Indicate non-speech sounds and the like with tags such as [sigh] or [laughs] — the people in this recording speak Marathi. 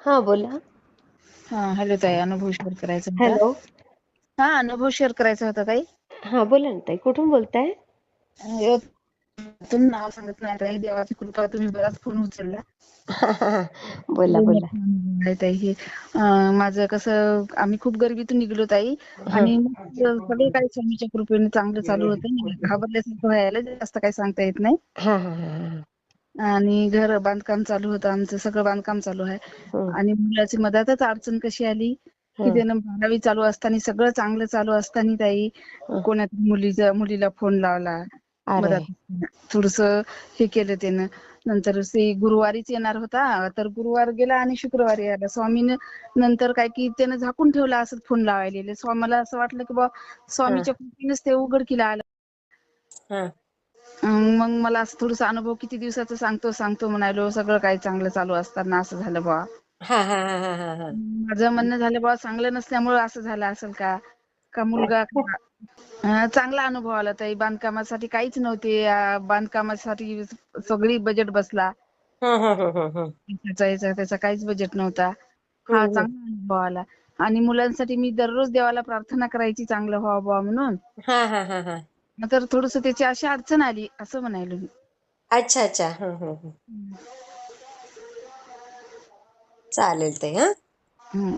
हा बोला. हा हॅलो ताई अनुभव शेअर करायचा होता. हॅलो. हा अनुभव शेअर करायचा होता ताई. हा बोला ना ताई कुठून बोलताय? तुम्ही नाव सांगत नाही ताई देवाची कृपा तुम्ही बराच फोन उचलला. [laughs] बोला बोला. ताई हे अं, माझं कसं आम्ही खूप गरिबीतून निघलो ताई. आणि मग सगळं काही स्वामीच्या कृपेने चांगलं चालू होतं. घाबरल्यासारखं व्हायला जास्त काही सांगता येत नाही. हा हा हा हा. आणि घर बांधकाम चालू होतं. आमचं सगळं बांधकाम चालू आहे. हं, आणि मुलाची मधातच अडचण कशी आली? की हं, त्यानं बारावी चालू असताना सगळं चांगलं चालू असताना ताई हं. कोणाच्या मुलीचा मुलीला फोन लावला. थोडस हे केलं त्यानं. नंतर ते गुरुवारीच येणार होता. तर गुरुवार गेला आणि शुक्रवारी आला. स्वामीनं नंतर काय की त्यानं झाकून ठेवला असं फोन लावायला. स्वामीला असं वाटलं की बा स्वामीच्या कृपेनेच ते उघडकीला आलं. मग मला असं थोडस अनुभव किती दिवसाचं सांगतो सांगतो म्हणालो सगळं काही चांगलं चालू असताना असं झालं बा हा हा हा हा हा हा. माझं म्हणणं झालं बा चांगलं नसल्यामुळे असं झालं असेल का? का मुलगा का- अं, चांगला अनुभव आला ताई बांधकामासाठी काहीच नव्हते. बांधकामासाठी सगळी बजेट बसला. हं, हं, हं, हं, हं. त्याचा याचा त्याचा काहीच बजेट नव्हता. हा हम्म. चांगला अनुभव आला. आणि मुलांसाठी मी दररोज देवाला प्रार्थना करायची चांगलं व्हावं बुवा म्हणून. हा हा हा हा. तर थोडस त्याची अशी अडचण आली असं म्हणायलो मी अच्छा अच्छा हं, हं, हं. चालेल हा हं.